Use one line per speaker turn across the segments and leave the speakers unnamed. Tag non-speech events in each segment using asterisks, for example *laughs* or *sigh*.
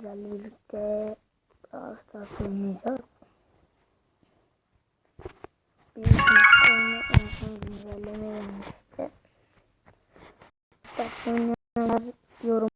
sizlerle birlikte Brawl oynayacağız. Bir oyunu en son güncelleme gelmişti. Stars oynayanlar yorum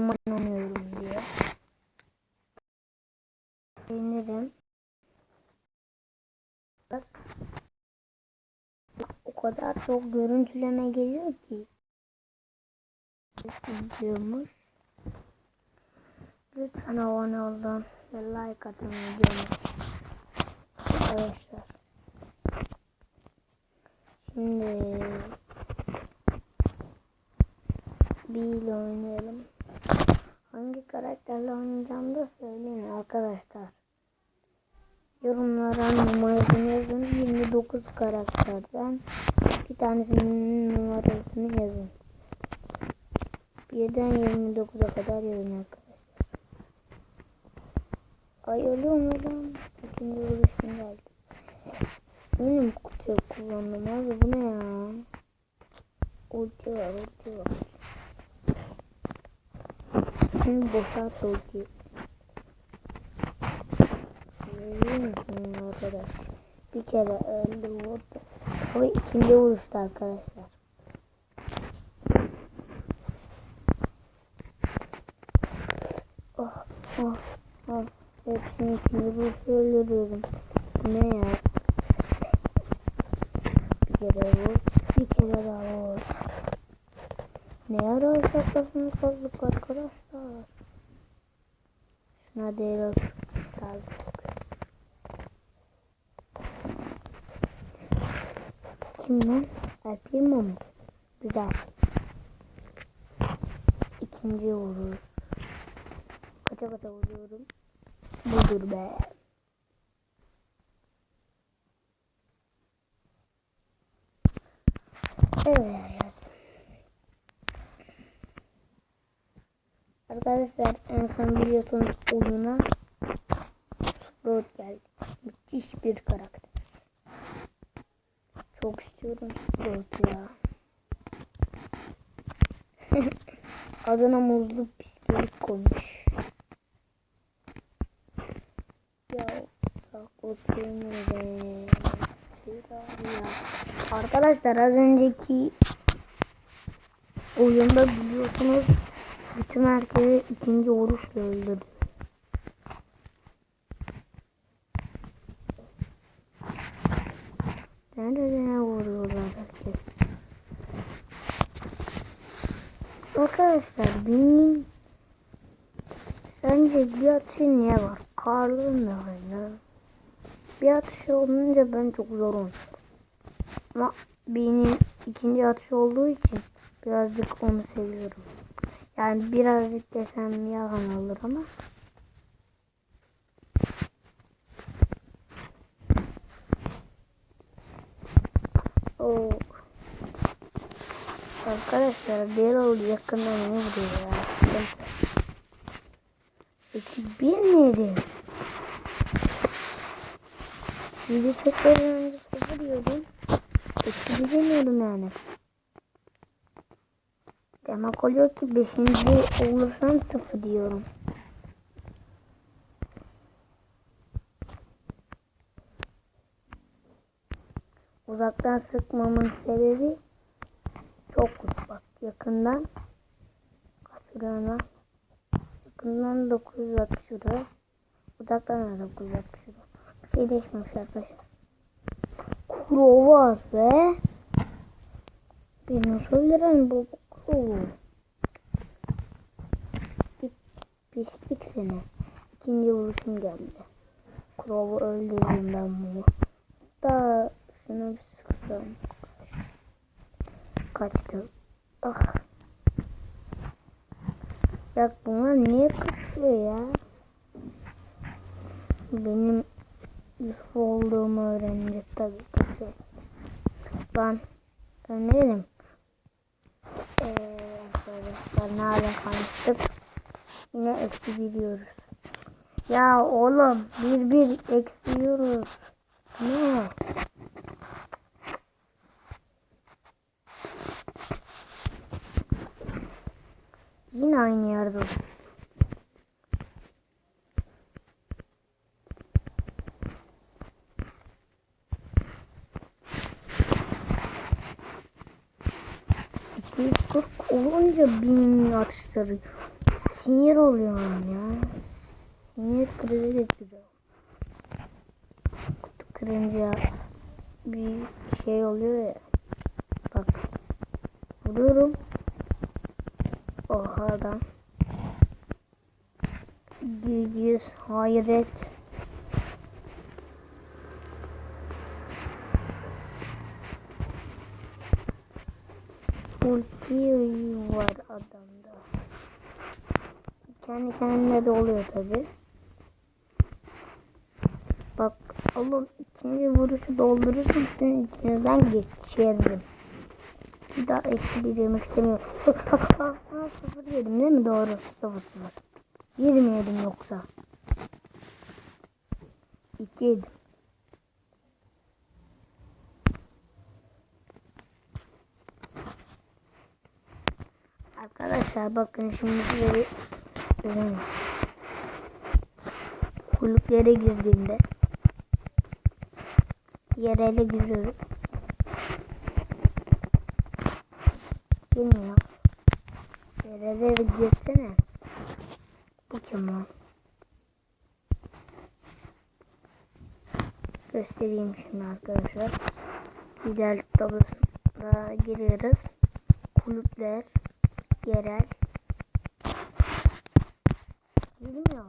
oynamıyorum diye. Beğenirim. Bak. O kadar çok görüntüleme geliyor ki. İzliyormuş. Lütfen abone olun ve like atın videomu. Arkadaşlar. Şimdi bir ile oynayalım. Hangi karakterle oynayacağım da söyleyin arkadaşlar. Yorumlara numarasını yazın. 29 karakterden bir tanesinin numarasını yazın. Birden 29'a kadar yazın arkadaşlar. Ay ölüyor mu lan? İkinci vuruşum geldi. Benim kutuyu kullandım abi bu ne ya? Ulti var ulti var. Şimdi boşalt ultiyi. Görüyor musun arkadaş? Bir kere öldü vurdu. Bu ikinci vuruştu arkadaşlar. Oh oh oh. Hepsini öldürüyorum. Bu ne ya? Bir kere vur. Bir kere daha vur. Ne ara hesaplasını kaldık arkadaşlar. Şuna değil kaldık. Kim lan? Alpimo mu? Güzel. İkinci vurur. Kaça kaça vuruyorum. Budur be. Evet. Arkadaşlar en son biliyorsunuz oyuna Sprout geldi. Müthiş bir karakter. Çok istiyorum Sprout ya. *laughs* Adına muzlu pislik koymuş. Ya sakotayım be. Ya. Arkadaşlar az önceki oyunda biliyorsunuz bütün herkesi ikinci vuruşla öldürdü. Nerede vuruyorlar herkes? Arkadaşlar benim sence atışı niye var? Karlı ne var Bir atışı olunca ben çok zor oynuyorum. Ama benim ikinci atışı olduğu için birazcık onu seviyorum. Yani birazcık desem yalan olur ama. Oo. Arkadaşlar Daryl yakından ne vuruyor ya? Peki bir? Video çekmeden önce sıfır diyordum. Peki bir demiyorum yani. Demek oluyor ki beşinci olursam sıfır diyorum. Uzaktan sıkmamın sebebi çok bak yakından kaçırana yakından 960 lira uzaktan da 960 lira bir şey değişmemiş arkadaşlar. Kuro var be. Benim söylerim bu kuro? Pislik seni. İkinci vuruşum geldi. Kurovu öldürdüm ben bunu. Da şunu bir sıksam. Kaçtı. Ah. Ya bunlar niye kaçıyor ya? Benim olduğumu öğrenecek tabii kaçıyor. Lan ben ne dedim? Ee, arkadaşlar ne hale kalmıştık? Yine eksi biliyoruz. Ya oğlum bir bir eksiyoruz. Ne? Yine aynı yerde. Olunca bin atışları sinir oluyorum ya. Sinir krizi getiriyor. Kutu kırınca bir şey oluyor ya. Bak. Vuruyorum. Oha adam. Gülgüz hayret. Ulti var adamda. Kendi kendine de oluyor tabi. Bak oğlum ikinci vuruşu doldurursun sizin içinizden geçerim. Bir daha eksi bir yemek istemiyorum. *laughs* Sıfır yedim değil mi? Doğru. Sıfır sıfır. Yedim yoksa. İki yedim. Arkadaşlar bakın şimdi size bir ürün. Kulüplere girdiğimde yerele giriyorum. Girmiyor. Yerele girsene. Bu kim lan? Göstereyim şimdi arkadaşlar. Liderlik tablosuna giriyoruz. Kulüpler yerel bilmiyor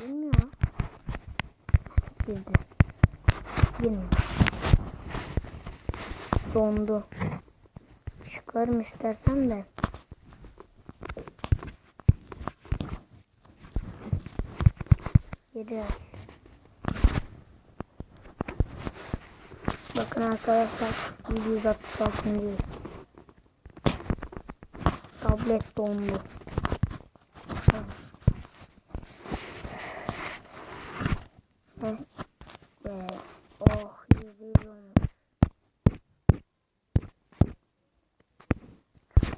bilmiyor girdi girmiyor dondu. Çıkarım istersen de. Yerel bakın arkadaşlar 166. tablet dondu. Heh. Be. Oh yüzüyorum.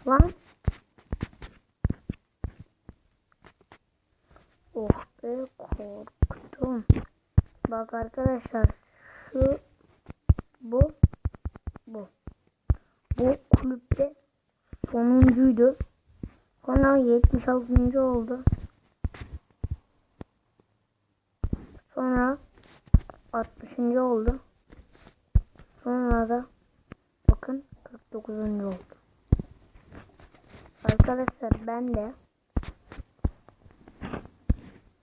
Lan. Oh be korktum. Bak arkadaşlar şu bu bu. Bu kulüpte sonuncuydu. Sonra 76. oldu. Sonra 60. oldu. Sonra da bakın 49. oldu. Arkadaşlar ben de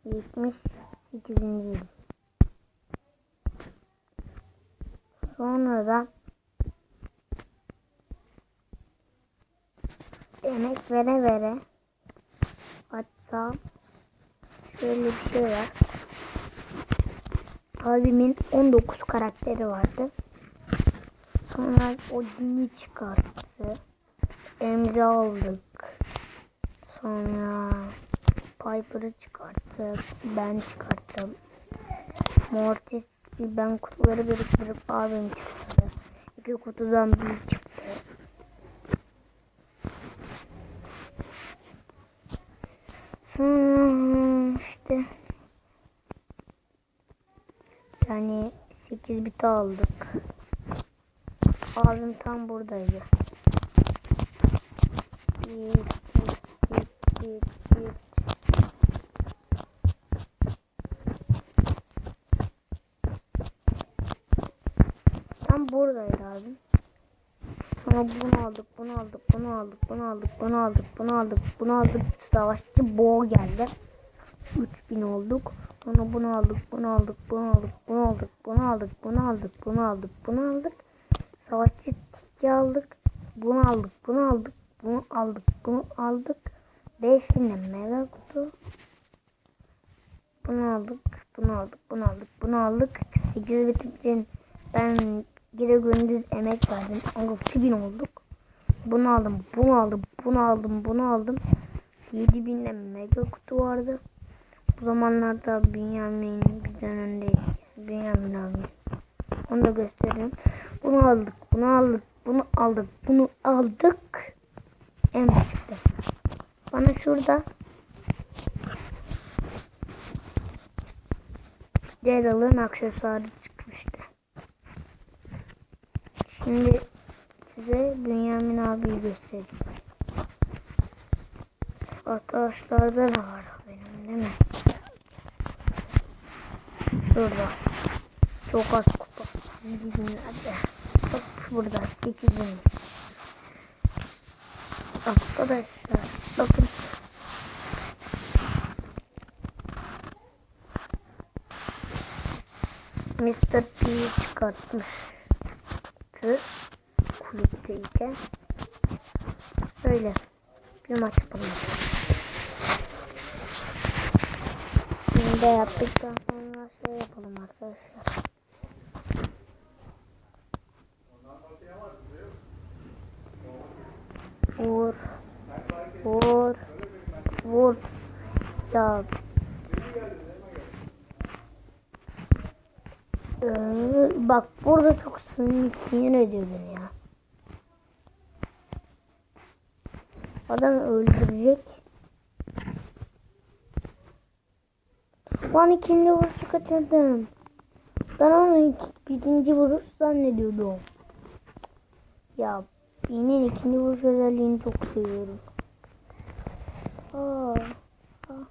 78. Sonra da emek vere vere hatta şöyle bir şey var. Abimin 19 karakteri vardı. Sonra o dini çıkarttı. Emre aldık. Sonra Piper'ı çıkarttık. Ben çıkarttım. Mortis ben kutuları biriktirip abim çıktı. İki kutudan bir çıktı. 8 bit aldık. Abim tam buradaydı. Git git git git. Tam buradaydı abim. Sonra bunu aldık, bunu aldık, bunu aldık, bunu aldık, bunu aldık, bunu aldık, bunu aldık. Savaşçı boğa geldi. 3000 olduk. Sonra bunu aldık, bunu aldık, bunu aldık, bunu aldık, bunu aldık, bunu aldık, bunu aldık, bunu aldık. Savaşçı tiki aldık. Bunu aldık, bunu aldık, bunu aldık, bunu aldık. 5000 de mega kutu. Bunu aldık, bunu aldık, bunu aldık, bunu aldık. 8 bitin ben geri gündüz emek verdim. 6000 olduk. Bunu aldım, bunu aldım, bunu aldım, bunu aldım. 7000 de mega kutu vardı. Bu zamanlarda Bünyamin bizden öndeydi. Bünyamin abi. Onu da göstereyim. Bunu aldık, bunu aldık, bunu aldık, bunu aldık. En çıktı. Bana şurada Celal'ın aksesuarı çıkmıştı. Şimdi size Bünyamin abiyi göstereyim. Arkadaşlarda da var benim değil mi? Şurada. Çok az kupa. Nerede? Bak burada. 8 Arkadaşlar bakın. Mr. P'yi çıkartmıştı kulüpteyken. Böyle bir maç bulmuş. De yaptıktan sonra şey yapalım arkadaşlar. Vur. Vur. Vur. Ya. Ee, bak burada çok sinir, sinir ediyor beni ya. Adam öldürecek. Lan ikinci vuruşu kaçırdım. Ben onu birinci vuruş zannediyordum. Ya B'nin ikinci vuruş özelliğini çok seviyorum. Aa, aa.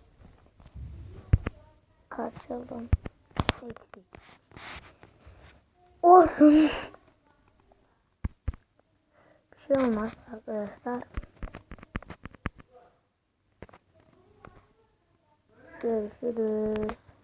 Kaçalım. Eksik. 我说需要吗？三个三是的